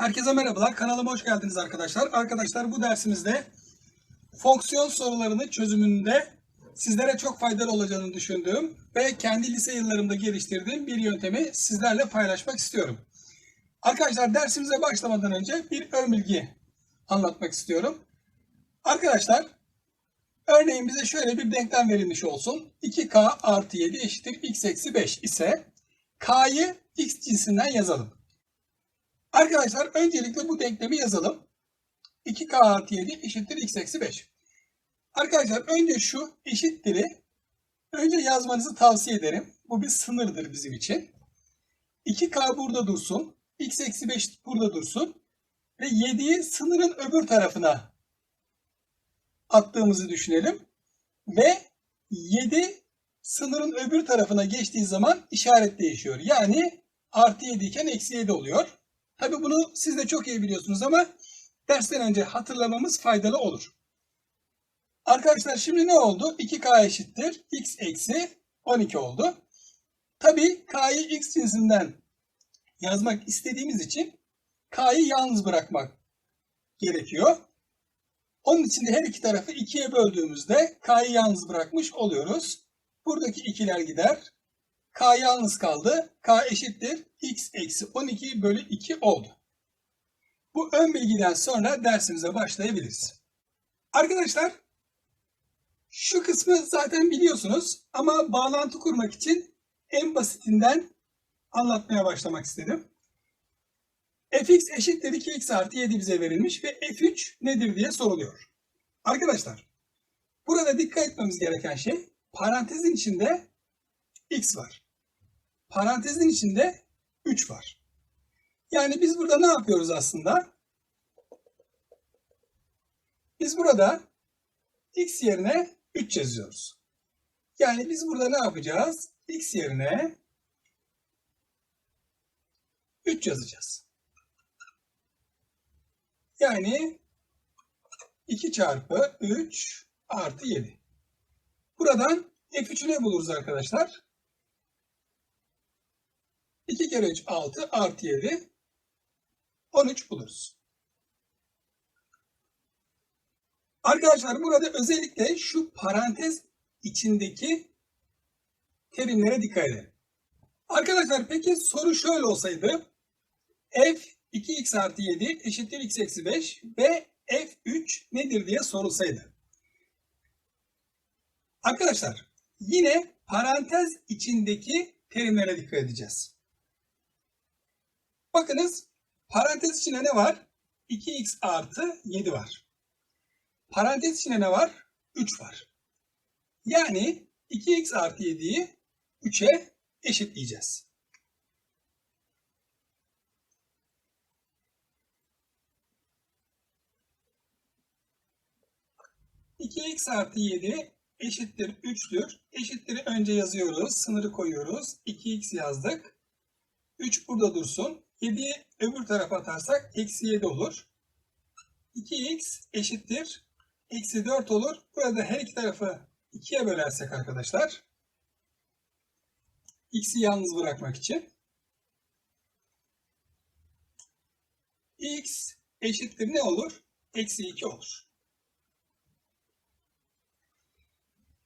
Herkese merhabalar. Kanalıma hoş geldiniz arkadaşlar. Arkadaşlar bu dersimizde fonksiyon sorularını çözümünde sizlere çok faydalı olacağını düşündüğüm ve kendi lise yıllarımda geliştirdiğim bir yöntemi sizlerle paylaşmak istiyorum. Arkadaşlar dersimize başlamadan önce bir ön bilgi anlatmak istiyorum. Arkadaşlar örneğin bize şöyle bir denklem verilmiş olsun. 2k artı 7 eşittir x eksi 5 ise k'yı x cinsinden yazalım. Arkadaşlar öncelikle bu denklemi yazalım. 2k artı 7 eşittir x eksi 5. Arkadaşlar önce şu eşittir'i önce yazmanızı tavsiye ederim. Bu bir sınırdır bizim için. 2k burada dursun. x eksi 5 burada dursun. Ve 7'yi sınırın öbür tarafına attığımızı düşünelim. Ve 7 sınırın öbür tarafına geçtiği zaman işaret değişiyor. Yani artı 7 iken eksi 7 oluyor. Tabi bunu siz de çok iyi biliyorsunuz ama dersten önce hatırlamamız faydalı olur. Arkadaşlar şimdi ne oldu? 2k eşittir x eksi 12 oldu. Tabi k'yı x cinsinden yazmak istediğimiz için k'yı yalnız bırakmak gerekiyor. Onun için de her iki tarafı ikiye böldüğümüzde k'yı yalnız bırakmış oluyoruz. Buradaki ikiler gider. K yalnız kaldı. K eşittir. X eksi 12 bölü 2 oldu. Bu ön bilgiden sonra dersimize başlayabiliriz. Arkadaşlar şu kısmı zaten biliyorsunuz ama bağlantı kurmak için en basitinden anlatmaya başlamak istedim. fx eşittir 2x artı 7 bize verilmiş ve f3 nedir diye soruluyor. Arkadaşlar burada dikkat etmemiz gereken şey parantezin içinde x var. Parantezin içinde 3 var. Yani biz burada ne yapıyoruz aslında? Biz burada x yerine 3 yazıyoruz. Yani biz burada ne yapacağız? x yerine 3 yazacağız. Yani 2 çarpı 3 artı 7. Buradan f3'ü ne buluruz arkadaşlar? 2 kere 3 6 artı 7 13 buluruz. Arkadaşlar burada özellikle şu parantez içindeki terimlere dikkat edelim. Arkadaşlar peki soru şöyle olsaydı f 2x artı 7 eşittir x eksi 5 ve f3 nedir diye sorulsaydı. Arkadaşlar yine parantez içindeki terimlere dikkat edeceğiz. Bakınız parantez içinde ne var? 2x artı 7 var. Parantez içinde ne var? 3 var. Yani 2x artı 7'yi 3'e eşitleyeceğiz. x artı 7 eşittir 3'tür. Eşittir'i önce yazıyoruz. Sınırı koyuyoruz. 2x yazdık. 3 burada dursun. 7'yi öbür tarafa atarsak eksi 7 olur. 2x eşittir. Eksi 4 olur. Burada her iki tarafı 2'ye bölersek arkadaşlar. X'i yalnız bırakmak için. X eşittir ne olur? Eksi 2 olur.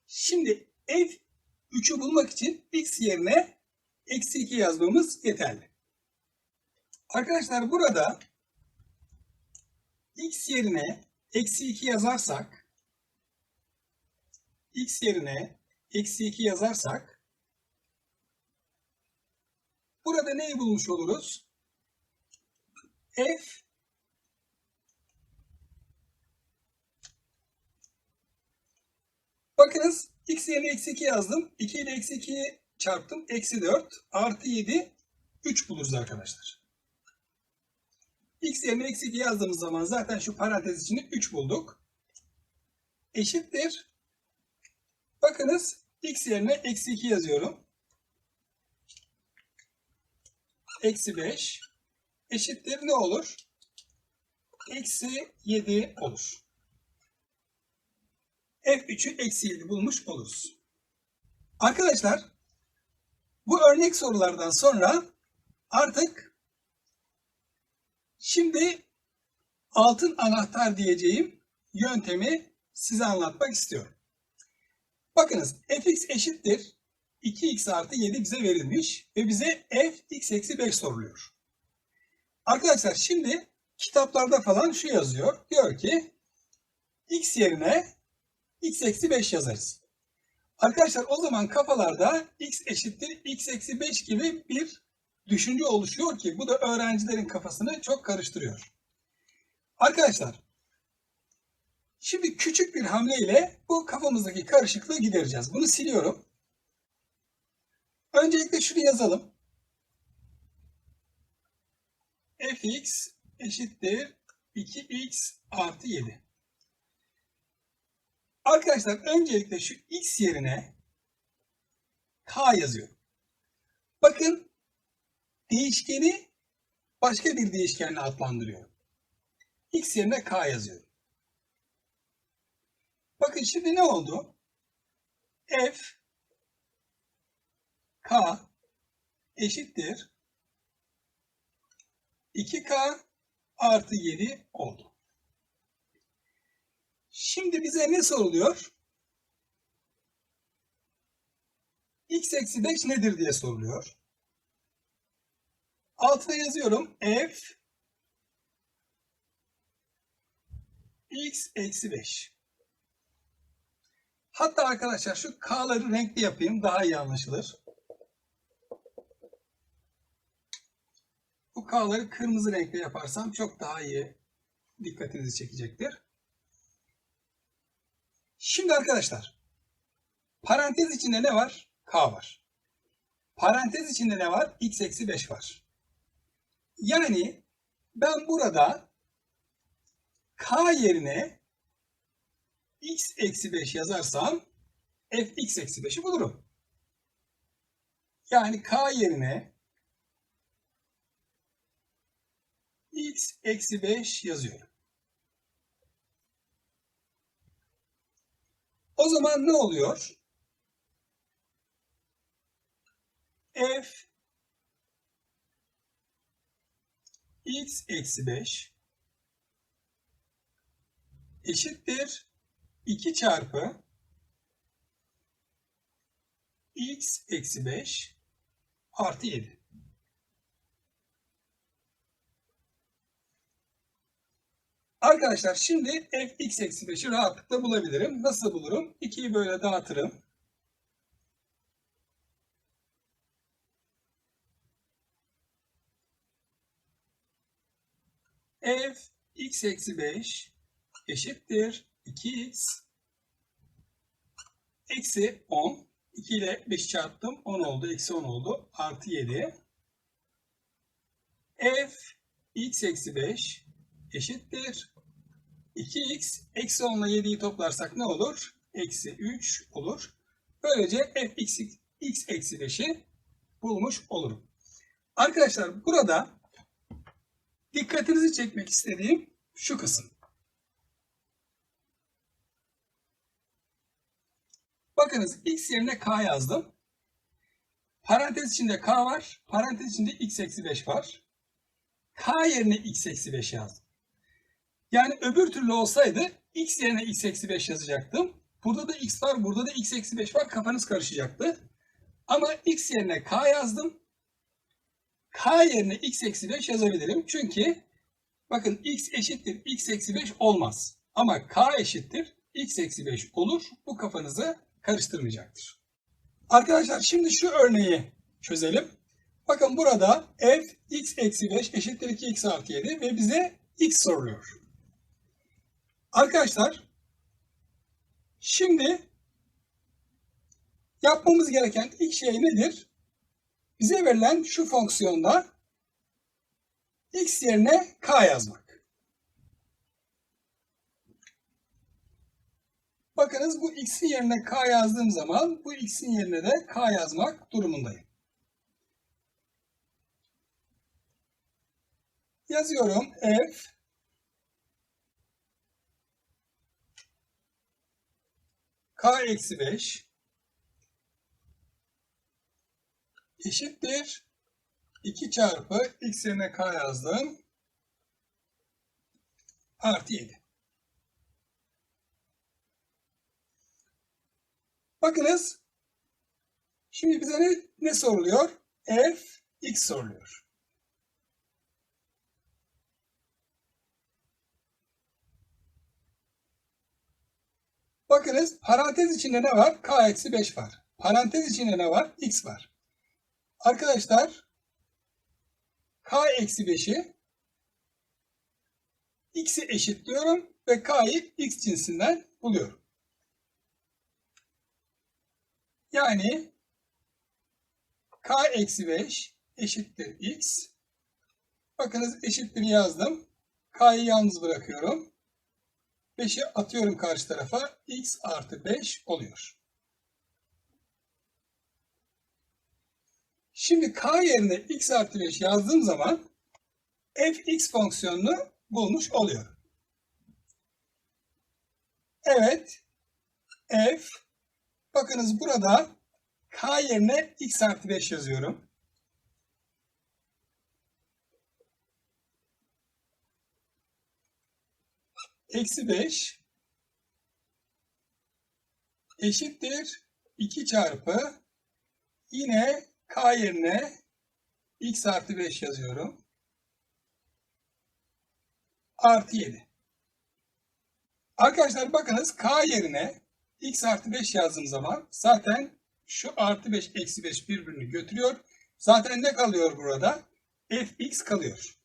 Şimdi f 3'ü bulmak için x yerine eksi 2 yazmamız yeterli. Arkadaşlar burada x yerine eksi 2 yazarsak x yerine eksi 2 yazarsak burada neyi bulmuş oluruz? f Bakınız x yerine eksi 2 yazdım. 2 ile eksi 2'yi çarptım. Eksi 4 artı 7 3 buluruz arkadaşlar. X yerine eksi 2 yazdığımız zaman zaten şu parantez içinde 3 bulduk. Eşittir. Bakınız x yerine eksi 2 yazıyorum. Eksi 5 eşittir ne olur? Eksi 7 olur. F3'ü eksi 7 bulmuş oluruz. Arkadaşlar bu örnek sorulardan sonra artık Şimdi altın anahtar diyeceğim yöntemi size anlatmak istiyorum. Bakınız fx eşittir 2x artı 7 bize verilmiş ve bize f x eksi 5 soruluyor. Arkadaşlar şimdi kitaplarda falan şu yazıyor. Diyor ki x yerine x eksi 5 yazarız. Arkadaşlar o zaman kafalarda x eşittir x eksi 5 gibi bir düşünce oluşuyor ki bu da öğrencilerin kafasını çok karıştırıyor. Arkadaşlar şimdi küçük bir hamleyle bu kafamızdaki karışıklığı gidereceğiz. Bunu siliyorum. Öncelikle şunu yazalım. fx eşittir 2x artı 7. Arkadaşlar öncelikle şu x yerine k yazıyorum. Bakın değişkeni başka bir değişkenle adlandırıyorum. x yerine k yazıyorum. Bakın şimdi ne oldu? f k eşittir 2k artı 7 oldu. Şimdi bize ne soruluyor? x eksi 5 nedir diye soruluyor. Altına yazıyorum f x eksi 5. Hatta arkadaşlar şu k'ları renkli yapayım daha iyi anlaşılır. Bu k'ları kırmızı renkle yaparsam çok daha iyi dikkatinizi çekecektir. Şimdi arkadaşlar parantez içinde ne var? K var. Parantez içinde ne var? X eksi 5 var. Yani ben burada K yerine X eksi 5 yazarsam F X eksi 5'i bulurum. Yani K yerine X eksi 5 yazıyorum. O zaman ne oluyor? F x eksi 5 eşittir 2 çarpı x eksi 5 artı 7. Arkadaşlar şimdi f x eksi 5'i rahatlıkla bulabilirim. Nasıl bulurum? 2'yi böyle dağıtırım. F x eksi 5 eşittir 2x eksi 10. 2 ile 5 çarptım. 10 oldu. Eksi 10 oldu. Artı 7. f x eksi 5 eşittir 2x eksi 10 ile 7'yi toplarsak ne olur? Eksi 3 olur. Böylece f x, x eksi 5'i bulmuş olurum. Arkadaşlar burada dikkatinizi çekmek istediğim şu kısım. Bakınız x yerine k yazdım. Parantez içinde k var. Parantez içinde x eksi 5 var. k yerine x eksi 5 yazdım. Yani öbür türlü olsaydı x yerine x eksi 5 yazacaktım. Burada da x var, burada da x eksi 5 var. Kafanız karışacaktı. Ama x yerine k yazdım. K yerine x eksi 5 yazabilirim. Çünkü bakın x eşittir x eksi 5 olmaz. Ama k eşittir x eksi 5 olur. Bu kafanızı karıştırmayacaktır. Arkadaşlar şimdi şu örneği çözelim. Bakın burada f x eksi 5 eşittir 2x artı 7 ve bize x soruluyor. Arkadaşlar şimdi yapmamız gereken ilk şey nedir? Bize verilen şu fonksiyonda x yerine k yazmak. Bakınız bu x'in yerine k yazdığım zaman bu x'in yerine de k yazmak durumundayım. Yazıyorum f k eksi 5 eşittir 2 çarpı x yerine k yazdım. artı 7. Bakınız şimdi bize ne, ne soruluyor? f x soruluyor. Bakınız parantez içinde ne var? k eksi 5 var. Parantez içinde ne var? x var. Arkadaşlar k eksi 5'i x'i eşitliyorum ve k'yı x cinsinden buluyorum. Yani k eksi 5 eşittir x. Bakınız eşittir yazdım. k'yı yalnız bırakıyorum. 5'i atıyorum karşı tarafa. x artı 5 oluyor. Şimdi k yerine x artı 5 yazdığım zaman fx fonksiyonunu bulmuş oluyorum. Evet. f bakınız burada k yerine x artı 5 yazıyorum. Eksi 5 eşittir 2 çarpı yine k yerine x artı 5 yazıyorum. Artı 7. Arkadaşlar bakınız k yerine x artı 5 yazdığım zaman zaten şu artı 5 eksi 5 birbirini götürüyor. Zaten ne kalıyor burada? fx kalıyor.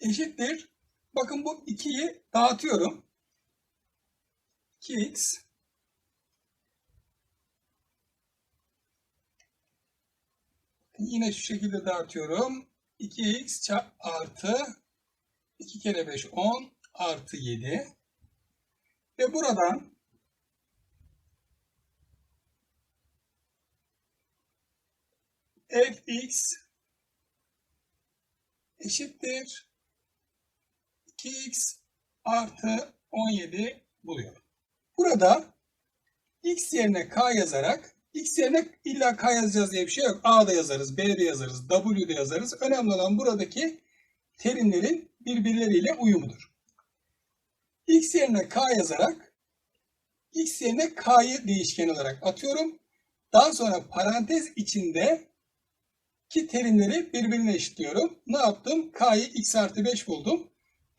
Eşittir. Bakın bu 2'yi dağıtıyorum. 2x yine şu şekilde dağıtıyorum. 2x artı 2 kere 5 10 artı 7 ve buradan fx eşittir 2x artı 17 buluyorum. Burada x yerine k yazarak x yerine illa k yazacağız diye bir şey yok. A da yazarız, B de yazarız, W de yazarız. Önemli olan buradaki terimlerin birbirleriyle uyumudur. x yerine k yazarak x yerine k'yı değişken olarak atıyorum. Daha sonra parantez içinde ki terimleri birbirine eşitliyorum. Ne yaptım? K'yı x artı 5 buldum.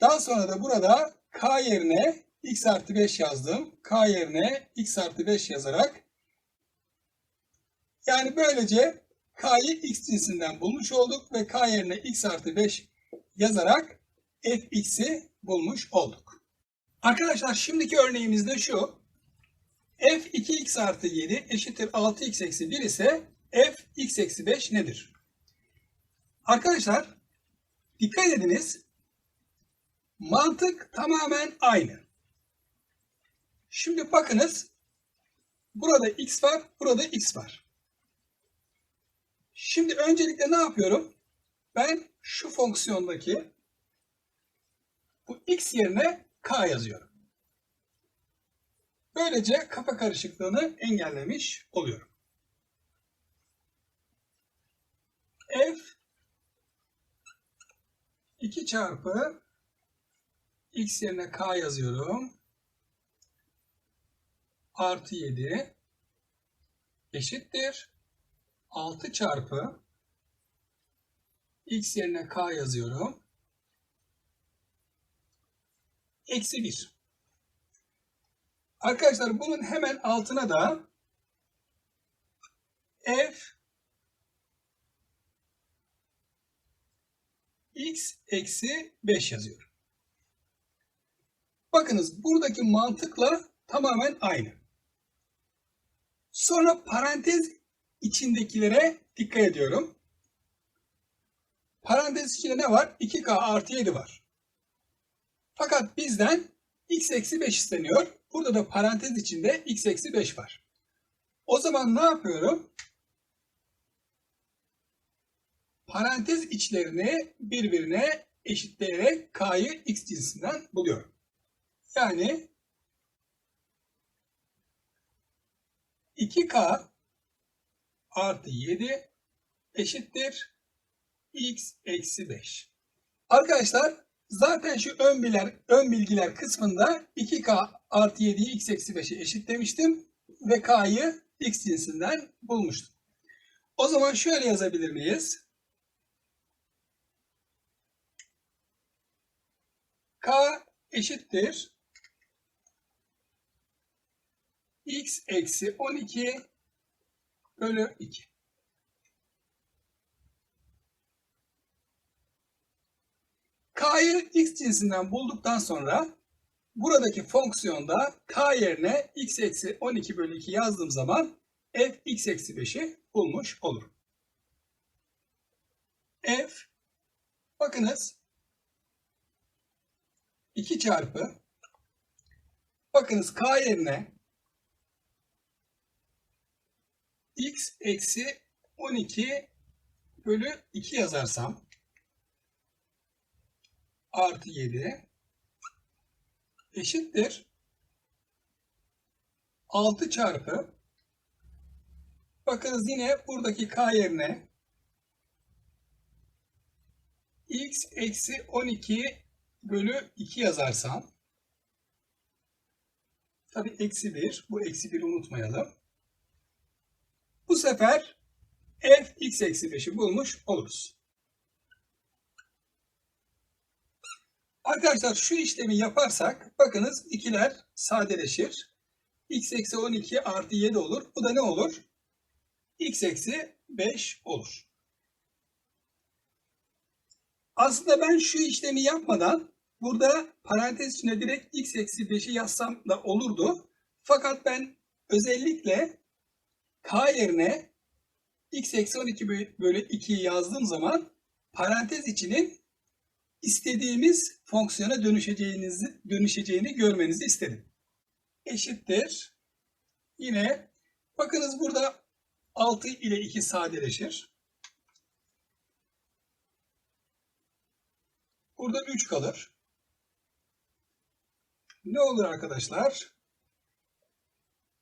Daha sonra da burada k yerine x artı 5 yazdım. K yerine x artı 5 yazarak yani böylece k'yı x cinsinden bulmuş olduk ve k yerine x artı 5 yazarak fx'i bulmuş olduk. Arkadaşlar şimdiki örneğimizde şu. f 2x artı 7 eşittir 6x eksi 1 ise f x eksi 5 nedir? Arkadaşlar dikkat ediniz. Mantık tamamen aynı. Şimdi bakınız. Burada x var, burada x var. Şimdi öncelikle ne yapıyorum? Ben şu fonksiyondaki bu x yerine k yazıyorum. Böylece kafa karışıklığını engellemiş oluyorum. f 2 çarpı x yerine k yazıyorum. Artı 7 eşittir. 6 çarpı x yerine k yazıyorum. Eksi 1. Arkadaşlar bunun hemen altına da f x eksi 5 yazıyorum. Bakınız buradaki mantıkla tamamen aynı. Sonra parantez içindekilere dikkat ediyorum. Parantez içinde ne var? 2k artı 7 var. Fakat bizden x eksi 5 isteniyor. Burada da parantez içinde x eksi 5 var. O zaman ne yapıyorum? Parantez içlerini birbirine eşitleyerek k'yı x cinsinden buluyorum. Yani 2k artı 7 eşittir x eksi 5. Arkadaşlar zaten şu ön bilgiler, ön bilgiler kısmında 2k artı 7'yi x eksi 5'e eşit demiştim ve k'yı x cinsinden bulmuştum. O zaman şöyle yazabilir miyiz? k eşittir x eksi 12 bölü 2. K'yı x cinsinden bulduktan sonra buradaki fonksiyonda k yerine x eksi 12 bölü 2 yazdığım zaman f x eksi 5'i bulmuş olurum. f bakınız 2 çarpı bakınız k yerine x eksi 12 bölü 2 yazarsam artı 7 eşittir 6 çarpı bakınız yine buradaki k yerine x eksi 12 bölü 2 yazarsam tabi eksi 1 bu eksi 1'i unutmayalım. Bu sefer f x eksi 5'i bulmuş oluruz. Arkadaşlar şu işlemi yaparsak bakınız ikiler sadeleşir. x eksi 12 artı 7 olur. Bu da ne olur? x eksi 5 olur. Aslında ben şu işlemi yapmadan burada parantez içine direkt x eksi 5'i yazsam da olurdu. Fakat ben özellikle k yerine x eksi 12 bölü 2'yi yazdığım zaman parantez içinin istediğimiz fonksiyona dönüşeceğinizi, dönüşeceğini görmenizi istedim. Eşittir. Yine bakınız burada 6 ile 2 sadeleşir. Burada 3 kalır. Ne olur arkadaşlar?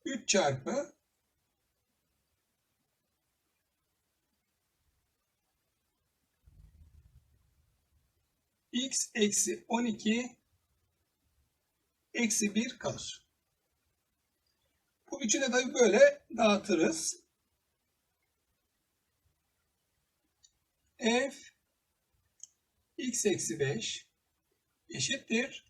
3 çarpı x eksi 12 eksi 1 kalır. Bu üçü de tabii böyle dağıtırız. f x eksi 5 eşittir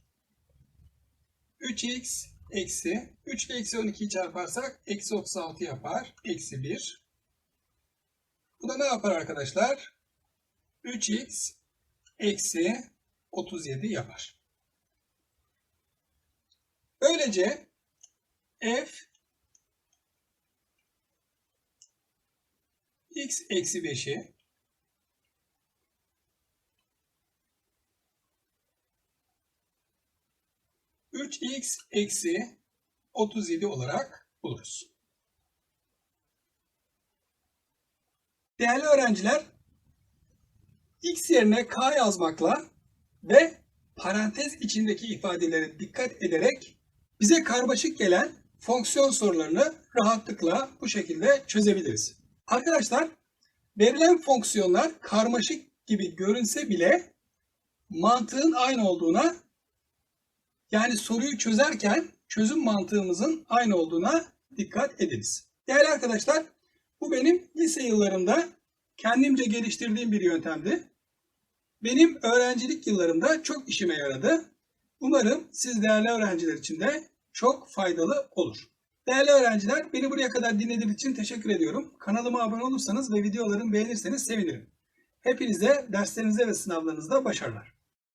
3x eksi 3 ile eksi 12'yi çarparsak eksi 36 yapar. Eksi 1. Bu da ne yapar arkadaşlar? 3x eksi 37 yapar. Böylece f x eksi 5'i üç x eksi 37 olarak buluruz. Değerli öğrenciler, x yerine k yazmakla ve parantez içindeki ifadelere dikkat ederek bize karmaşık gelen fonksiyon sorularını rahatlıkla bu şekilde çözebiliriz. Arkadaşlar verilen fonksiyonlar karmaşık gibi görünse bile mantığın aynı olduğuna yani soruyu çözerken çözüm mantığımızın aynı olduğuna dikkat ediniz. Değerli arkadaşlar bu benim lise yıllarımda kendimce geliştirdiğim bir yöntemdi. Benim öğrencilik yıllarımda çok işime yaradı. Umarım siz değerli öğrenciler için de çok faydalı olur. Değerli öğrenciler, beni buraya kadar dinlediğiniz için teşekkür ediyorum. Kanalıma abone olursanız ve videolarımı beğenirseniz sevinirim. Hepinize derslerinizde ve sınavlarınızda başarılar.